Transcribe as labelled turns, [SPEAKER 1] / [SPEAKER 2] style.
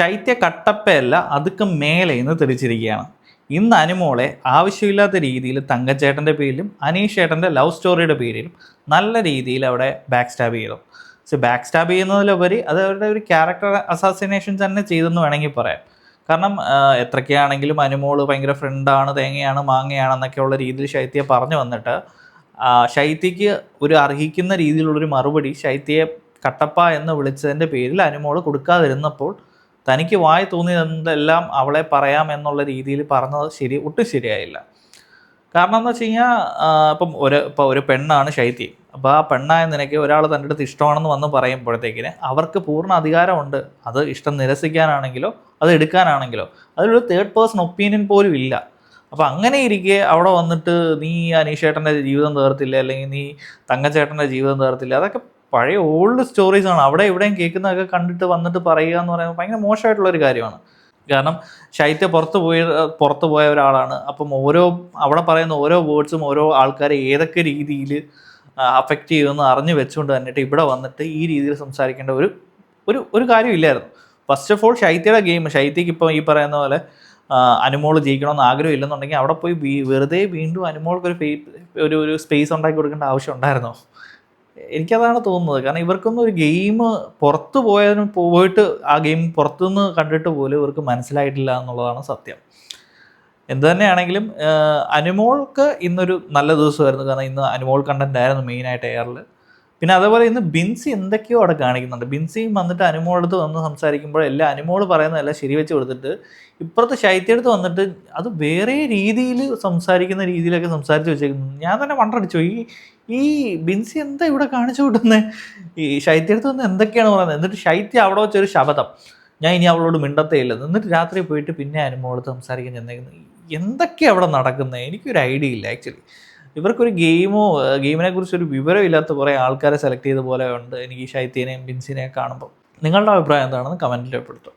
[SPEAKER 1] ശൈത്യ കട്ടപ്പയല്ല അതുക്ക് മേലെ എന്ന് തെളിച്ചിരിക്കുകയാണ്. ഇന്ന് അനുമോളെ ആവശ്യമില്ലാത്ത രീതിയിൽ തങ്കച്ചേട്ടന്റെ പേരിലും അനീഷ് ചേട്ടന്റെ ലവ് സ്റ്റോറിയുടെ പേരിലും നല്ല രീതിയിൽ അവിടെ ബാക്ക് സ്റ്റാബ് ചെയ്തു. സോ ബാക്ക് സ്റ്റാബ് ചെയ്യുന്നതിലുപരി അത് അവരുടെ ഒരു ക്യാരക്ടർ അസാസിനേഷൻ തന്നെ ചെയ്തെന്ന് വേണമെങ്കിൽ പറയാം. കാരണം എത്രയ്ക്കാണെങ്കിലും അനുമോൾ ഭയങ്കര ഫ്രണ്ടാണ് തേങ്ങയാണ് മാങ്ങയാണെന്നൊക്കെ ഉള്ള രീതിയിൽ ശൈത്യ പറഞ്ഞു വന്നിട്ട് ശൈത്യക്ക് ഒരു അർഹിക്കുന്ന രീതിയിലുള്ളൊരു മറുപടി ശൈത്യയെ കട്ടപ്പ എന്ന് വിളിച്ചതിന്റെ പേരിൽ അനുമോൾ കൊടുക്കാതിരുന്നപ്പോൾ തനിക്ക് വായി തോന്നിയതെല്ലാം അവളെ പറയാം എന്നുള്ള രീതിയിൽ പറഞ്ഞത് ശരി ഒട്ടും ശരിയായില്ല. കാരണം എന്ന് വെച്ച് കഴിഞ്ഞാൽ ഇപ്പം ഒരു ഇപ്പോൾ ഒരു പെണ്ണാണ് ശൈത്യം. അപ്പോൾ ആ പെണ്ണായ നിനക്ക് ഒരാൾ തന്റെ അടുത്ത് ഇഷ്ടമാണെന്ന് വന്ന് പറയുമ്പോഴത്തേക്കിന് അവർക്ക് പൂർണ അധികാരമുണ്ട്. അത് ഇഷ്ടം നിരസിക്കാനാണെങ്കിലോ അത് എടുക്കാനാണെങ്കിലോ. അതിലൊരു തേർഡ് പേഴ്സൺ ഒപ്പീനിയൻ പോലും ഇല്ല. അപ്പോൾ അങ്ങനെ ഇരിക്കെ അവിടെ വന്നിട്ട് നീ അനീഷേട്ടന്റെ ജീവിതം തീർത്തില്ല? അല്ലെങ്കിൽ നീ തങ്കച്ചേട്ടന്റെ ജീവിതം തീർത്തില്ല? അതൊക്കെ പഴയ ഓൾഡ് സ്റ്റോറീസ് ആണ്. അവിടെ എവിടെയും കേൾക്കുന്നതൊക്കെ കണ്ടിട്ട് വന്നിട്ട് പറയുക എന്ന് പറയുന്നത് ഭയങ്കര മോശമായിട്ടുള്ള ഒരു കാര്യമാണ്. കാരണം ശൈത്യ പുറത്ത് പോയ പുറത്ത് പോയ ഒരാളാണ്. അപ്പം ഓരോ അവിടെ പറയുന്ന ഓരോ വേർഡ്സും ഓരോ ആൾക്കാരെ ഏതൊക്കെ രീതിയിൽ അഫക്റ്റ് ചെയ്യുമെന്ന് അറിഞ്ഞു വെച്ചുകൊണ്ട് തന്നിട്ട് ഇവിടെ വന്നിട്ട് ഈ രീതിയിൽ സംസാരിക്കേണ്ട ഒരു ഒരു ഒരു കാര്യമില്ലായിരുന്നു ഫസ്റ്റ് ഓഫ് ഓൾ ശൈത്യയുടെ ഗെയിം ശൈത്യക്ക് ഇപ്പോൾ ഈ പറയുന്ന പോലെ അനുമോൾ ജയിക്കണമെന്ന് ആഗ്രഹം ഇല്ലെന്നുണ്ടെങ്കിൽ അവിടെ പോയി വെറുതെ വീണ്ടും അനുമോൾക്ക് ഒരു ഒരു ഒരു സ്പേസ് ഉണ്ടാക്കി കൊടുക്കേണ്ട ആവശ്യം ഉണ്ടായിരുന്നോ? എനിക്കതാണ് തോന്നുന്നത്. കാരണം ഇവർക്കൊന്നും ഒരു ഗെയിം പുറത്ത് പോയതിന് പോയിട്ട് ആ ഗെയിം പുറത്തുനിന്ന് കണ്ടിട്ട് പോലും ഇവർക്ക് മനസ്സിലായിട്ടില്ല എന്നുള്ളതാണ് സത്യം. എന്ത് തന്നെയാണെങ്കിലും അനുമോൾക്ക് ഇന്നൊരു നല്ല ദിവസമായിരുന്നു. കാരണം ഇന്ന് അനുമോൾ കണ്ടന്റ് ആയിരുന്നു മെയിനായിട്ട് എയറിൽ പിന്നെ അതേപോലെ ഇന്ന് ബിൻസി എന്തൊക്കെയോ അവിടെ കാണിക്കുന്നുണ്ട്. ബിൻസിയും വന്നിട്ട് അനുമോളടുത്ത് വന്ന് സംസാരിക്കുമ്പോൾ എല്ലാം അനുമോൾ പറയുന്നതെല്ലാം ശരിവെച്ച് കൊടുത്തിട്ട് ഇപ്പുറത്തെ ശൈത്യടുത്ത് വന്നിട്ട് അത് വേറെ രീതിയിൽ സംസാരിക്കുന്ന രീതിയിലൊക്കെ സംസാരിച്ച് വെച്ചേക്കുന്നു. ഞാൻ തന്നെ വണ്ടടിച്ചു. ഈ ഈ ബിൻസി എന്താ ഇവിടെ കാണിച്ചു കൂട്ടുന്നത് ഈ ശൈത്യടുത്ത് വന്ന് എന്തൊക്കെയാണ് പറയുന്നത്? എന്നിട്ട് ശൈത്യ അവിടെ വെച്ചൊരു ശബദം ഞാൻ ഇനി അവളോട് മിണ്ടത്തേ ഇല്ല. എന്നിട്ട് രാത്രി പോയിട്ട് പിന്നെ അനുമോളത്ത് സംസാരിക്കാൻ ചെന്നേക്കുന്നത് എന്തൊക്കെയാണ് അവിടെ നടക്കുന്നത് എനിക്കൊരു ഐഡിയ ഇല്ല ആക്ച്വലി. ഇവർക്കൊരു ഗെയിമോ ഗെയിമിനെ കുറിച്ച് ഒരു വിവരം ഇല്ലാത്ത കുറേ ആൾക്കാരെ സെലക്ട് ചെയ്ത പോലെ ഉണ്ട് എനിക്ക് ഈ ശൈത്യനെയും ബിൻസിനെയും കാണുമ്പോൾ നിങ്ങളുടെ അഭിപ്രായം എന്താണെന്ന് കമന്റിൽ രേഖപ്പെടുത്തും